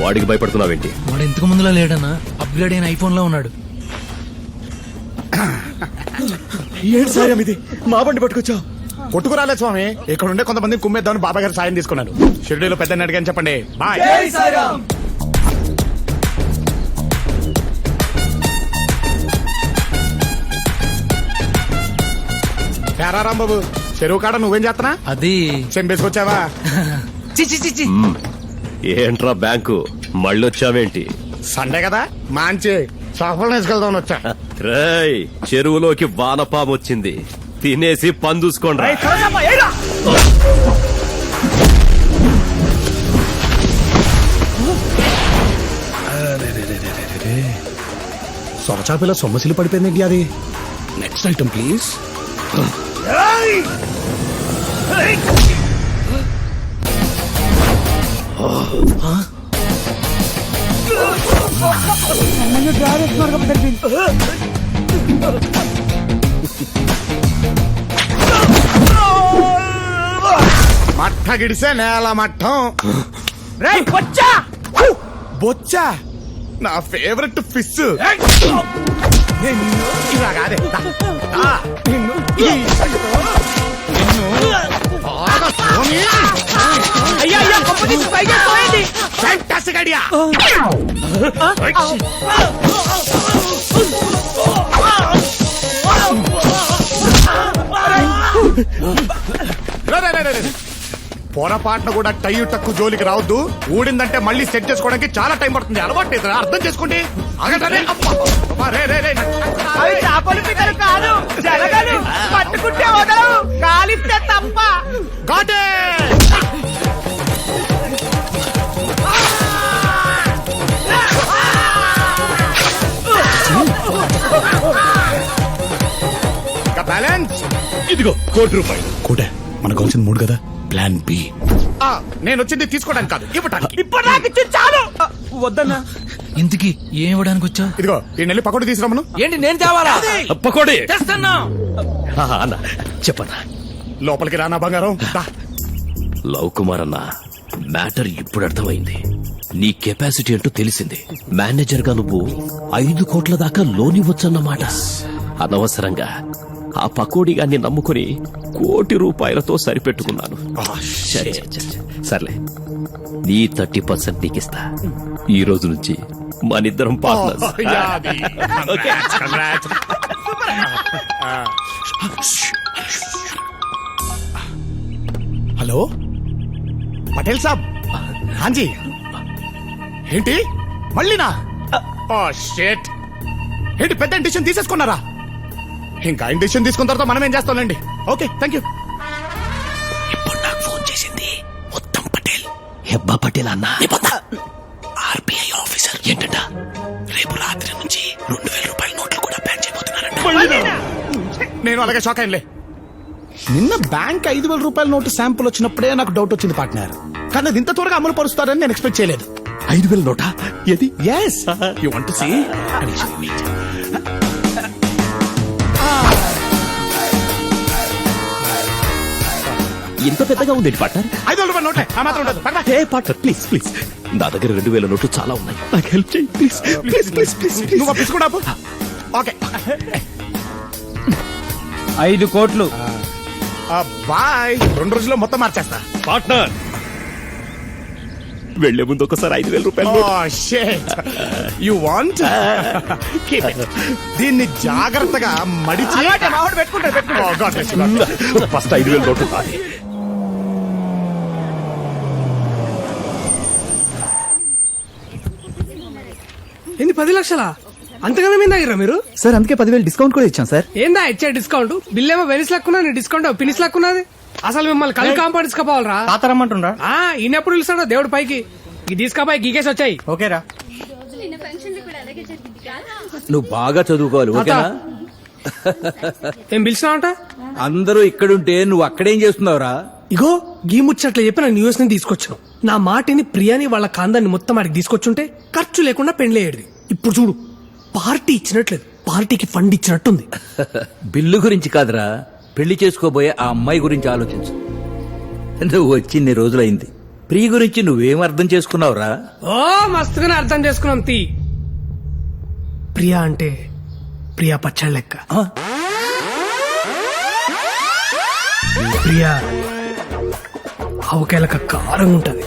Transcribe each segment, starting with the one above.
వాడికి భయపడుతున్నావేంటి? వాడు ఇంతకు ముందులో లేడన్నా అప్గ్రేడ్ అయిన ఐఫోన్లో ఉన్నాడు. ఏంటి సాయం ఇది? మా బండి పట్టుకొచ్చావు. కొట్టుకురాలే స్వామి. ఇక్కడ ఉండే కొంతమంది కుమ్మేద్దామని బాబాయ్ గారు సాయం తీసుకున్నాను షిరిడీలో పెద్ద అడిగాని చెప్పండి. బాయ్. రాంబాబు చెరువు కాడ నువ్వేం చేస్తున్నా అది చెంపేసుకొచ్చావా చి చి చి చి. ఏంట్రా బ్యాంకు? మళ్ళొచ్చావేంటి? సండే కదా? మంచి సఫలం వేసుకెళ్దామని వచ్చా. రేయ్ చెరువులోకి వానపాము వచ్చింది. తినేసి పందూసుకోండి సొరచాపిల సొమ్మసిలి పడిపోయింది అది? నెక్స్ట్ ఐటమ్ ప్లీజ్ మట్ట గిడిసే నేల మట్టం. బొచ్చా! నా ఫేవరెట్ ఫిష్ ఇలా కాదే నిన్ను నిన్ను. బాగా పొరపాటున కూడా టైయు టక్కు జోలికి రావద్దు. ఊడిందంటే మళ్ళీ సెట్ చేసుకోవడానికి చాలా టైం పడుతుంది. అలవాటు లేదు అర్థం చేసుకోండి. పిక్కలు కాదు పట్టుకుంటే వదలవు. కాలిస్తే తప్ప. ఇదిగో కోటి రూపాయలు. కోటే? మనకు కావాల్సిన మూడు కదా? Plan B. నేను వచ్చింది తీసుకోవడానికి కాదు ఇవ్వటానికి. ఇప్పుడు నాకు ఇచ్చి చాలు వద్దన్నా. ఇంతకి ఏం ఇవ్వడానికి వచ్చావు ఇదిగో ఈ నెల్లి పకోడి తీసుకురామను. ఏంటి నేను తేవాలా? పకోడి. తెస్తున్నా. అన్న చెప్పన్నా. లోపలికి రానా బంగారం. లవ్ కుమార్ అన్న మ్యాటర్ ఇప్పుడు అర్థమైంది. నీ కెపాసిటీ అంటూ తెలిసింది. మేనేజర్గా నువ్వు ఐదు కోట్ల దాకా లోన్ ఇవ్వచ్చన్నమాట. అనవసరంగా. ఆ పకోడీ గాన్ని నమ్ముకుని కోటి రూపాయలతో సరిపెట్టుకున్నాను. సరే, సరే, సరే. సర్లే. నీ థర్టీ పర్సెంట్ నీకిస్తా. ఈ రోజు నుంచి మనిద్దరం పార్ట్నర్స్. హలో? పటేల్ సాబ్. హాంజీ. ఏంటి? మళ్ళీనా? ఏంటి పెద్ద డిసిషన్ తీసేసుకున్నారా? ఇంకా డిసిషన్ తీసుకున్న తర్వాత మనం ఏం చేస్తాంలేండి? ఓకే థ్యాంక్ యూ ఇప్పుడు నాకు ఫోన్ చేసింది ఉత్తమ్ పటేల్. హెబ్బా పటేల్ అన్న. ఆర్బీఐ ఆఫీసర్ ఏంటంట? రేపు రాత్రి నుంచి రెండు వేల రూపాయల నోట్లు కూడా బ్యాన్ చేయబోతున్నారంట. నేను అలాగే షాక్ అయ్యలే నిన్న బ్యాంక్ ఐదు వేల రూపాయల నోటు శాంపుల్ వచ్చినప్పుడే నాకు డౌట్ వచ్చింది పార్ట్నర్ కానీ అది ఇంత త్వరగా అమలు పరుస్తారని నేను ఎక్స్పెక్ట్ చేయలేదు. ఐదు వేల నోటా? ఏది? Yes you want to see ఇంత పెద్దగా ఉంది పార్ట్నర్ ఐదు వేల రూపాయల నోటే ఆ మాత్రం ఉండదు. పక్కన. ఏ పార్ట్నర్ ప్లీజ్ ప్లీజ్ నా దగ్గర రెండు వేల నోట్లు చాలా ఉన్నాయి. నాకు హెల్ప్ చేయి ప్లీజ్ ప్లీజ్ ప్లీజ్ ప్లీజ్ నువ్వు ఓకే. ఐదు కోట్లు. బాయ్. రెండు రోజుల్లో మొత్తం మార్చేస్తా. పార్ట్నర్. వెళ్ళే ముందు ఒకసారి ఐదు వేల రూపాయలు ఓ షేట్ యు వాంట్ దీన్ని జాగ్రత్తగా మడిచి పెట్టుకుంటాడు Oh. ఫస్ట్ ఐదు వేల నోట్లు ఏంది పది లక్షలా? అంతగా మేము దగ్గర మీరు? సార్ అందుకే పదివేలు డిస్కౌంట్ కూడా ఇచ్చాం సార్. ఏందా ఇచ్చే డిస్కౌంట్? బిల్ ఏమో వెనిస్ లక్కున్నా నీ డిస్కౌంట్ పినిస్ లక్కున్నది అసలు మిమ్మల్ని కళ్ళు కాంపౌండ్ తీసుకుపోవాలరా. తాతరమ్మంటుండ్రా ఆ ఈయనెప్పుడు పిలుస్తాడో దేవుడు పైకి. ఈ తీసుకపోయి గీకేసి వచ్చాయి. ఓకేరా. నువ్వు బాగా చదువుకోవాలి ఓకేనా? ఏం పిలిచినావంట? అందరూ ఇక్కడుంటే నువ్వు అక్కడేం చేస్తున్నావురా? ఇగో గీ ముచ్చట్లు చెప్పి నా న్యూస్ని తీసుకొచ్చావు నా మాటిని ప్రియాని వాళ్ళ కాందాన్ని మొత్తం ఆడికి తీసుకొచ్చుంటే ఖర్చు లేకుండా పెండ్లేయడిది ఇప్పుడు చూడు పార్టీ ఇచ్చినట్లేదు. పార్టీకి ఫండ్ ఇచ్చినట్టుంది. బిల్లు గురించి కాదురా. పెళ్ళి చేసుకోబోయే ఆ అమ్మాయి గురించి ఆలోచించు. నువ్వు వచ్చి ఇన్ని రోజులైంది. ప్రియ గురించి నువ్వేం అర్థం చేసుకున్నావురా? ఓ మస్తుగానే అర్థం చేసుకున్నాం తీ. ప్రియా అంటే ప్రియా పచ్చడి లెక్క. ఆ? ప్రియా ఆవకాయలక కారంగా ఉంటది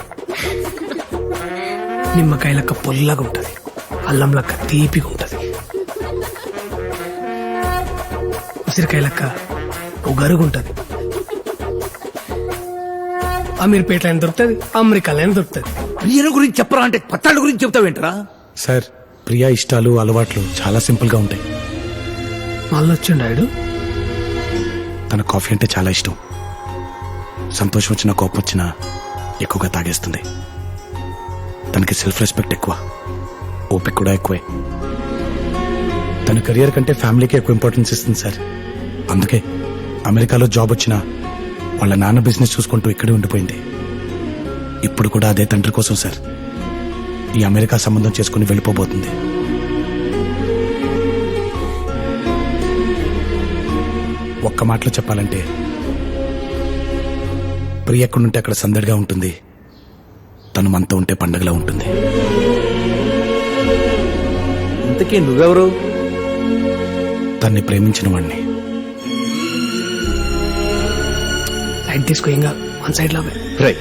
నిమ్మకాయలక పొల్లగా ఉంటది అల్లం లెక్క తీపిగా ఉంటది. ఉసిరికాయలక్క ఉగరుగా ఉంటది. అమీర్పేటలో అయినా దొరుకుతుంది అమెరికాలో అయినా దొరుకుతుంది. ప్రియను గురించి చెప్పరా అంటే పత్తాళ్ళ గురించి చెప్తావేంట్రా సార్ ప్రియా ఇష్టాలు అలవాట్లు చాలా సింపుల్గా ఉంటాయి. మళ్ళీ వచ్చిండు ఆయుడు తన కాఫీ అంటే చాలా ఇష్టం. సంతోషం వచ్చినా కోపం వచ్చినా ఎక్కువగా తాగేస్తుంది. తనకి సెల్ఫ్ రెస్పెక్ట్ ఎక్కువ. ఓపిక కూడా ఎక్కువే. తన కెరియర్ కంటే ఫ్యామిలీకి ఎక్కువ ఇంపార్టెన్స్ ఇస్తుంది సార్. అందుకే అమెరికాలో జాబ్ వచ్చినా వాళ్ళ నాన్న బిజినెస్ చూసుకుంటూ ఇక్కడే ఉండిపోయింది. ఇప్పుడు కూడా అదే తండ్రి కోసం సార్. ఈ అమెరికా సంబంధం చేసుకుని వెళ్ళిపోబోతుంది. ఒక్క మాటలో చెప్పాలంటే ప్రియ ఎక్కడుంటే అక్కడ సందడిగా ఉంటుంది. తను మనతో ఉంటే పండగలా ఉంటుంది. ఇంతకీ నువ్వెవరు? తన్ని ప్రేమించిన వాణ్ణి. లైట్ తీసుకో ఇంకా వన్ సైడ్లో రై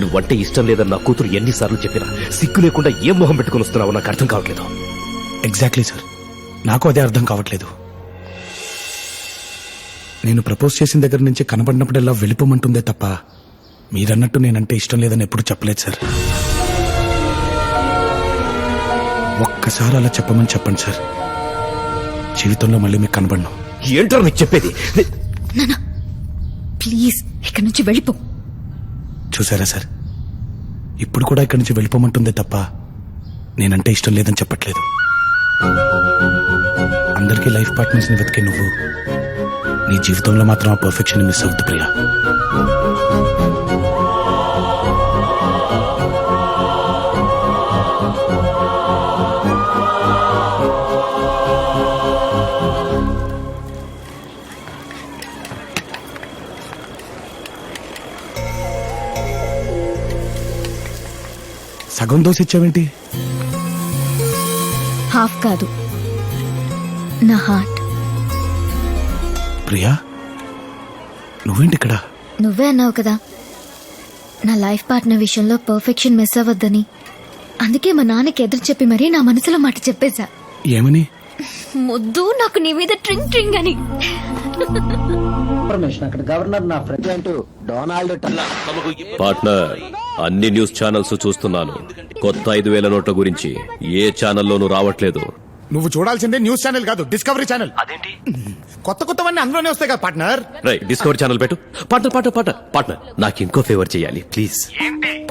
నువ్వంటే ఇష్టం లేదని నా కూతురు ఎన్నిసార్లు చెప్పినా సిగ్గు లేకుండా ఏం మొహం పెట్టుకుని వస్తున్నావో నాకు అర్థం కావట్లేదు. ఎగ్జాక్ట్లీ సార్ నాకు అదే అర్థం కావట్లేదు. నేను ప్రపోజ్ చేసిన దగ్గర నుంచి కనబడినప్పుడల్లా వెళ్ళిపోమంటుందే తప్ప మీరన్నట్టు నేనంటే ఇష్టం లేదని ఎప్పుడు చెప్పలేదు సార్ ఒక్కసారి అలా చెప్పమని చెప్పండి సార్. జీవితంలో మళ్ళీ మీకు కనబడను. ఏంటో నీకు చెప్పేది? ప్లీజ్ ఇక్కడి నుంచి వెళ్ళిపో. చూసారా సార్? ఇప్పుడు కూడా ఇక్కడి నుంచి వెళ్ళిపోమంటుందే తప్ప నేనంటే ఇష్టం లేదని చెప్పట్లేదు. అందరికీ లైఫ్ పార్ట్నర్స్ని వెతికే నువ్వు నీ జీవితంలో మాత్రం ఆ పర్ఫెక్షన్ మిస్ అవుతుంది ప్రియా. సగం దోశ ఇచ్చావేంటి హాఫ్ కాదు. నా హార్ట్. ప్రియా నువ్వేంటి ఇక్కడ? నువ్వే అన్నావు కదా నా లైఫ్ పార్ట్నర్ విషయంలో పర్ఫెక్షన్ మిస్ అవ్వద్దని. అందుకే మా నాన్నకి ఎదురు చెప్పి మరీ నా మనసులో మాట చెప్పేశా. ఏమని? ముద్దు నాకు నీ మీద ట్రింగ్ ట్రింగ్ అని. పార్ట్నర్ అన్ని న్యూస్ ఛానల్స్ చూస్తున్నాను. కొత్త ఐదు వేల నోట్ల గురించి ఏ ఛానల్లోనూ రావట్లేదు. నువ్వు చూడాల్సిందే న్యూస్ ఛానల్ కాదు డిస్కవరీ ఛానల్. అదేంటి? కొత్త కొత్తవన్నీ అందులోనే వస్తాయి కదా పార్ట్నర్ రై డిస్కవర్ ఛానల్ పెట్టు. పార్ట్నర్ పార్ట్నర్ పార్ట్నర్ పార్ట్నర్ నాకు ఇంకో ఫేవర్ చేయాలి ప్లీజ్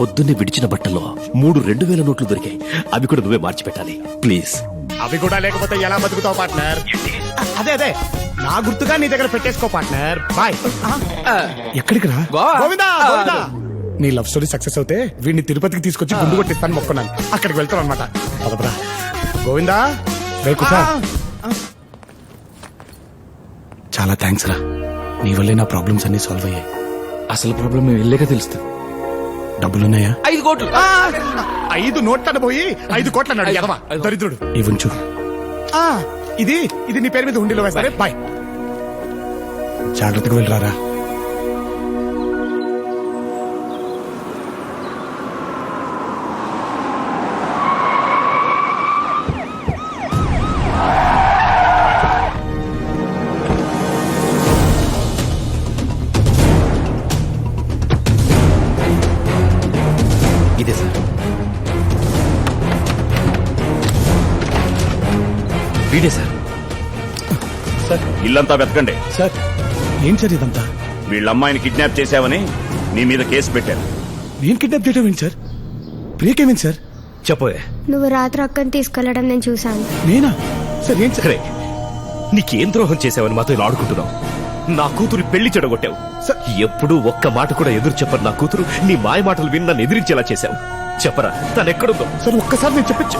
పొద్దున్నే విడిచిన బట్టల్లో మూడు రెండు వేల నోట్లు దొరికాయి. అవి కూడా నువ్వే మార్చి పెట్టాలి ప్లీజ్ అవి కూడా లేకపోతే ఎలా బతుకుతావు పార్ట్నర్ అదే అదే. నా గుర్తుగా నీ దగ్గర పెట్టేసుకో పార్ట్నర్ బాయ్ ఎక్కడికి రా? గోవిందా గోవిందా. నీ లవ్ స్టోరీ సక్సెస్ అవుతే వీడిని తిరుపతికి తీసుకొచ్చి గుండు కొట్టిస్తాను మొక్కున్నాను. అక్కడికి వెళ్తాను అనమాట పదపరా గోవిందా. చాలా థ్యాంక్స్ రా. నీ వల్లే నా ప్రాబ్లమ్స్ అన్ని సాల్వ్ అయ్యాయి. అసలు ప్రాబ్లం మేము వెళ్ళాక తెలుస్తుంది. డబ్బులున్నాయా? ఐదు కోట్లు. ఐదు నోట్లను పోయి ఐదు కోట్ల అన్నాడు ఎదవా దరిద్రుడు. ఇవ్వంచు ఇది ఇది నీ పేరు మీద హుండీలో వేస్తారే. బాయ్ జాగ్రత్తగా వెళ్ళరారా? వీడే సార్. ఇల్లంతా వెతకండి. సార్ ఏం సార్ ఇదంతా? వీళ్ళ అమ్మాయిని కిడ్నాప్ చేశావని నీ మీద కేసు పెట్టాను నేను కిడ్నాప్ చేయడం ఏంటి సార్? ప్రియకేమేంటి సార్? చెప్పోయే నువ్వు రాత్రి అక్కని తీసుకెళ్ళడం నేను చూశాను. నేనా? సార్ ఏం సార్? సరే నీకేం ద్రోహం చేసావని మాతో ఇలా ఆడుకుంటున్నావు? నా కూతురు పెళ్ళి చెడగొట్టావు. ఎప్పుడూ ఒక్క మాట కూడా ఎదురు చెప్పరు నా కూతురు. నీ మాయ మాటలు విని నన్ను ఎదిరించేలా చేశావు. చెప్పరా తను ఎక్కడుందో సార్ ఒక్కసారి నేను చెప్పచ్చు.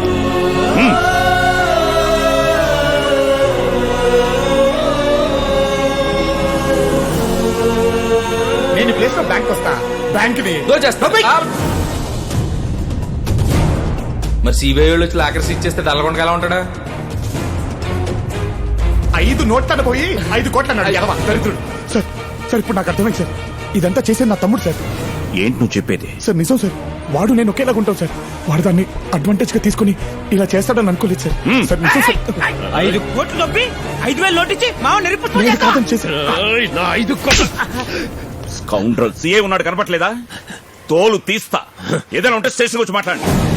బ్యాంక్ వస్తా. బ్యాంక్ని మరి సిబిఐ వాళ్ళు వచ్చి లాకర్స్ ఇచ్చేస్తే డల్లగొండగా ఎలా ఉంటాడా? ఐదు నోట్లను పోయి ఐదు కోట్ల అన్నాడు దరిద్రుడు. సార్ సార్ ఇప్పుడు నాకు అర్థమైంది సార్. ఇదంతా చేసేది నా తమ్ముడు సార్. ఏంటి నువ్వు చెప్పేది? సార్ నిజం సార్. వాడు నేను ఒకేలాగా ఉంటాం సార్. వాడు దాన్ని అడ్వాంటేజ్గా తీసుకుని ఇలా చేస్తాడని అనుకోలేదు సార్. సార్ నిజం సార్. ఐదు కోట్లు నొప్పి ఐదు వేలు నోటించి మావ నేను కాదని చేశాను. కౌంటర్ సీఏ ఉన్నాడు కనపట్లేదా తోలు తీస్తా. ఏదైనా ఉంటే స్టేషన్ వచ్చి మాట్లాడండి.